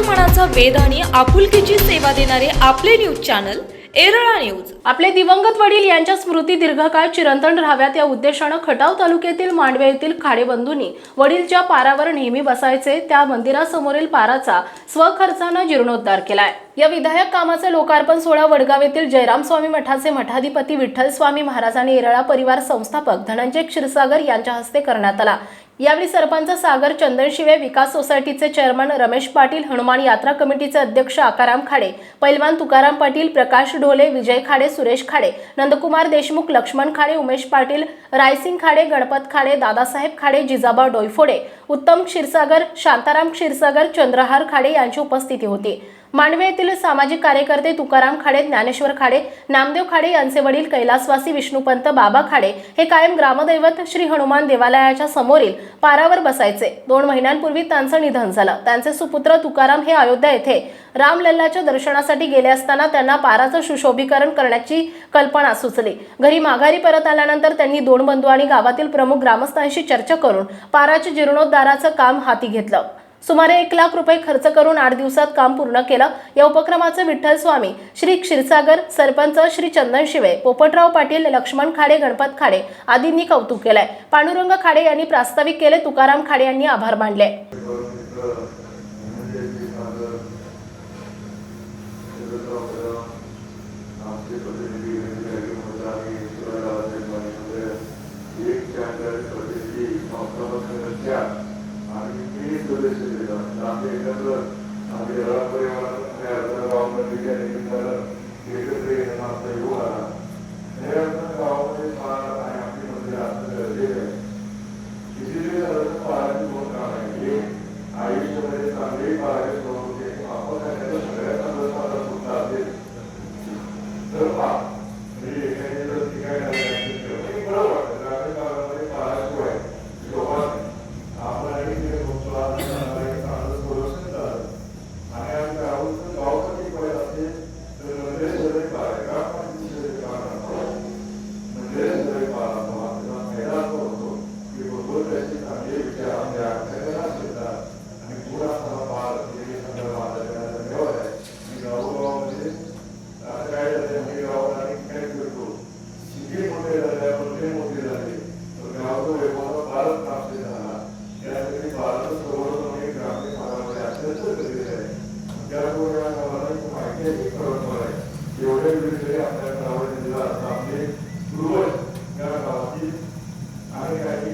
मनाचा वेध आणि आपुलकीची सेवा देणारे आपले न्यूज चॅनल एरळा न्यूज. आपले दिवंगत वडील यांच्या स्मृती दीर्घकाळ चिरंतन राहाव्यात या उद्देशानं खटाव तालुक्यातील मांडवे येथील खाडेबंधूंनी वडीलच्या पारावर नेहमी बसायचे त्या मंदिरासमोरील पाराचा स्वखर्चानं जीर्णोद्धार केलाय. या विधायक कामाचे लोकार्पण सोहळा वडगाव येथील जयराम स्वामी मठाचे मठाधिपती विठ्ठल स्वामी महाराज आणि एरळा परिवार संस्थापक धनंजय क्षीरसागर यांच्या हस्ते करण्यात आला. यावेळी सरपंच सागर चंदनशिवे विकास सोसायटीचे चेअरमन रमेश पाटील हनुमान यात्रा कमिटीचे अध्यक्ष आकाराम खाडे पैलवान तुकाराम पाटील प्रकाश ढोले विजय खाडे सुरेश खाडे नंदकुमार देशमुख लक्ष्मण खाडे उमेश पाटील रायसिंग खाडे गणपत खाडे दादासाहेब खाडे जिजाबा डोयफोडे उत्तम क्षीरसागर शांताराम क्षीरसागर चंद्रहार खाडे यांची उपस्थिती होती. मांडवे येथील सामाजिक कार्यकर्ते तुकाराम खाडे ज्ञानेश्वर खाडे नामदेव खाडे यांचे वडील कैलासवासी विष्णुपंत बाबा खाडे हे कायम ग्रामदैवत श्री हनुमान देवालयाच्या समोरील पारावर बसायचे. दोन महिन्यांपूर्वी त्यांचं निधन झालं. त्यांचे सुपुत्र तुकाराम हे अयोध्या येथे रामलल्लाच्या दर्शनासाठी गेले असताना त्यांना पाराचं सुशोभीकरण करण्याची कल्पना सुचली. घरी माघारी परत आल्यानंतर त्यांनी दोन बंधू आणि गावातील प्रमुख ग्रामस्थांशी चर्चा करून पाराच्या जीर्णोद्धाराचं काम हाती घेतलं. सुमारे एक लाख रुपये खर्च करून आठ दिवसात काम पूर्ण केलं. या उपक्रमाचं विठ्ठल स्वामी श्री क्षीरसागर सरपंच श्री चंदन शिवे पोपटराव पाटील लक्ष्मण खाडे गणपत खाडे आदींनी कौतुक केलंय. पांडुरंग खाडे यांनी प्रास्ताविक केले तुकाराम खाडे यांनी आभार मानले आयुष्यामध्ये चांगली पाहायला होते आपण त्याच्यात सगळ्यात चांगलं मला कुठला असेल तर पहा म्हणजे एखादी जर ठिकाणी आली असेल तर ते बरं वाटतं ग्रामीण भागामध्ये पाहायशिवाय शोभा नाही. आपण आणि तिथे बघतो आपण चांगलं थोडंसं चालतं. आणि आम्ही गावाचं गावासाठी पाहिजे असेल तर मंदिरेश्वरी पाहाय ग्रामपंचायतीश्वरी पाहा मंदिरेश्वरी पाहा आपल्याला फायदा असा होतो की भगवत त्याचे चांगले विचार आपल्या अंतर्गत येतात आणि पुढा हा पार हे संदर्भात आपल्याला मिळवत आहे मी गावोगावामध्ये आता काय झालंय मी गावात आणि काय करतो शिके मोठे झाले मोठे मोठे झाले तर गावाचा वैभव फारच प्राप्त झाला यासाठी भारत सर्वोत्तम एक ग्रामीण भागामध्ये अत्यंत गरजेचं आहे त्यामुळे या गावाला एक माहिती आहे की परंपरा आहे एवढ्या वेळी आपल्या गावाने दिला असता आपले पूर्वज या गावातील आणि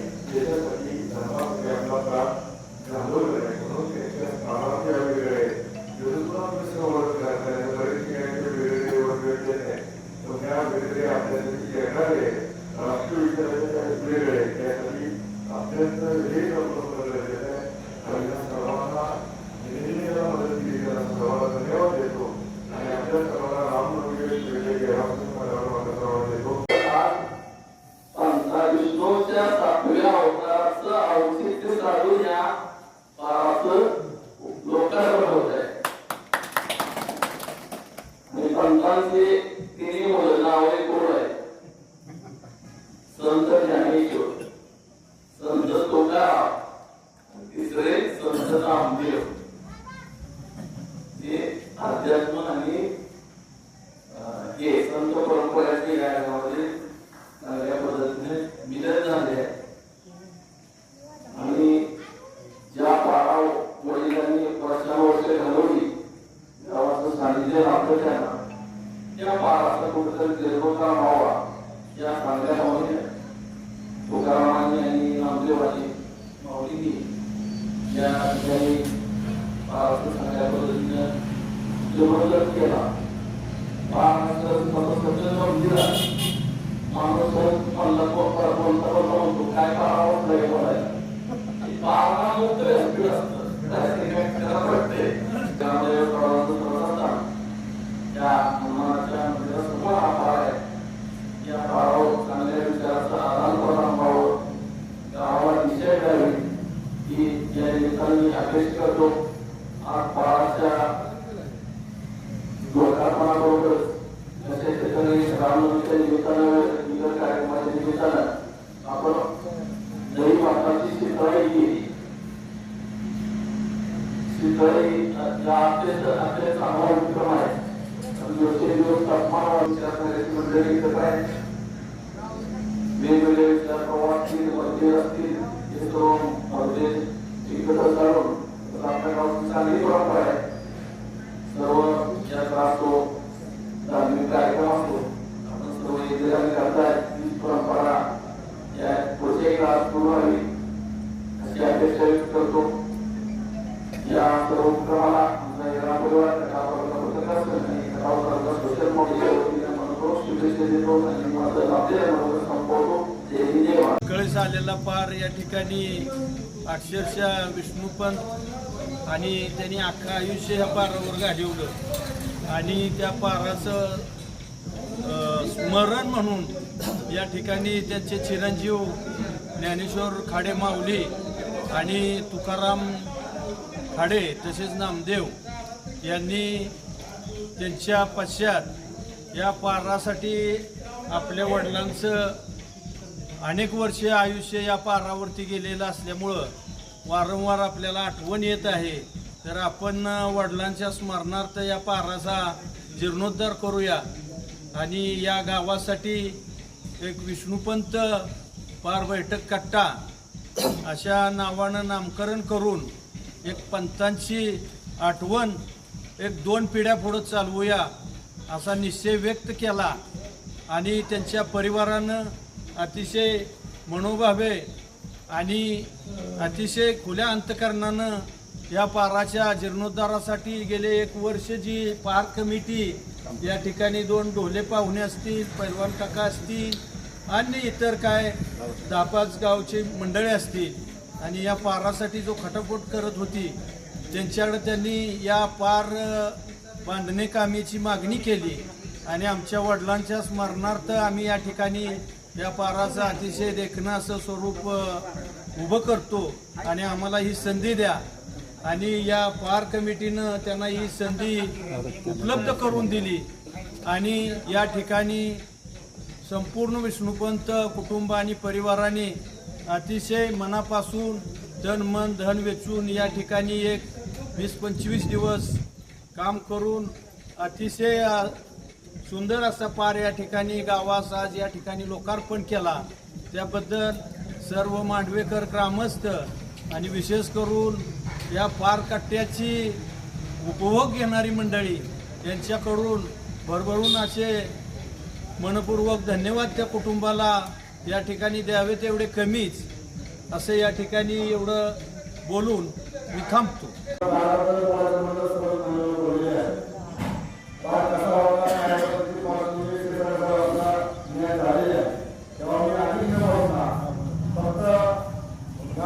आणि तिन्ही मुलं नावे कोण आहे संत yang dari para tersangka berikutnya jumlah kita para tersangka berikutnya bila মানুষের আল্লাহ করার বলতে বলতে কায় পাওয়া হয়ে পড়ে পাওয়া মধ্যে বিরাজ कळस आलेला पार या ठिकाणी अक्षरशः विष्णुपंत आणि त्यांनी अख्खं आयुष्य ह्या पारावर घालवलं आणि त्या पाराचं स्मरण म्हणून या ठिकाणी त्यांचे चिरंजीव ज्ञानेश्वर खाडे माऊली आणि तुकाराम खाडे तसेच नामदेव यांनी त्यांच्या पश्चात या पारासाठी आपल्या वडिलांचं अनेक वर्षे आयुष्य या पारावरती गेलेलं असल्यामुळं वारंवार आपल्याला आठवण येत आहे. तर आपण वडिलांच्या स्मरणार्थ या पाराचा जीर्णोद्धार करूया. आणि या गावासाठी एक विष्णुपंत पार बैठक कट्टा अशा नावानं नामकरण करून एक पंतांची आठवण एक दोन पिढ्या पुढं चालवूया. असा निश्चय व्यक्त केला आणि त्यांच्या परिवारानं अतिशय मनोभावे आणि अतिशय खुल्या अंतकरणानं या पाराच्या जीर्णोद्धारासाठी गेले एक वर्ष जी पार कमिटी या ठिकाणी दोन ढोले पाहुणे असतील पैलवान काका असतील आणि इतर काय दहा पाच गावचे मंडळे असतील. आणि या पारासाठी जो खटापट करत होती त्यांच्याकडे त्यांनी या पार बांधणे कामेची मागणी केली आणि आमच्या वडिलांच्या स्मरणार्थ आम्ही या ठिकाणी व्यापाराचं अतिशय देखणं असं स्वरूप उभं करतो आणि आम्हाला ही संधी द्या. आणि या पार कमिटीनं त्यांना ही संधी उपलब्ध करून दिली. आणि या ठिकाणी संपूर्ण विष्णुपंत कुटुंब आणि परिवाराने अतिशय मनापासून धन मन धन वेचून या ठिकाणी एक वीस पंचवीस दिवस काम करून अतिशय सुंदर असा पार या ठिकाणी गावास आज या ठिकाणी लोकार्पण केला. त्याबद्दल सर्व मांडवेकर ग्रामस्थ आणि विशेष करून या पार कट्ट्याची उपभोग घेणारी मंडळी यांच्याकडून भरभरून असे मनपूर्वक धन्यवाद त्या कुटुंबाला या ठिकाणी द्यावे तेवढे कमीच असं या ठिकाणी एवढं बोलून मी थांबतो.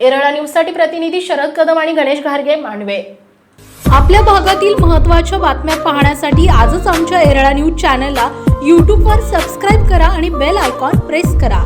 एरळा न्यूजसाठी प्रतिनिधी शरद कदम आणि गणेश घारगे मांडवे. आपल्या भागातील महत्त्वाच्या बातम्या पाहण्यासाठी आजच आमच्या एरळा न्यूज चॅनलला यूट्यूबवर सबस्क्राईब करा आणि बेल आयकॉन प्रेस करा.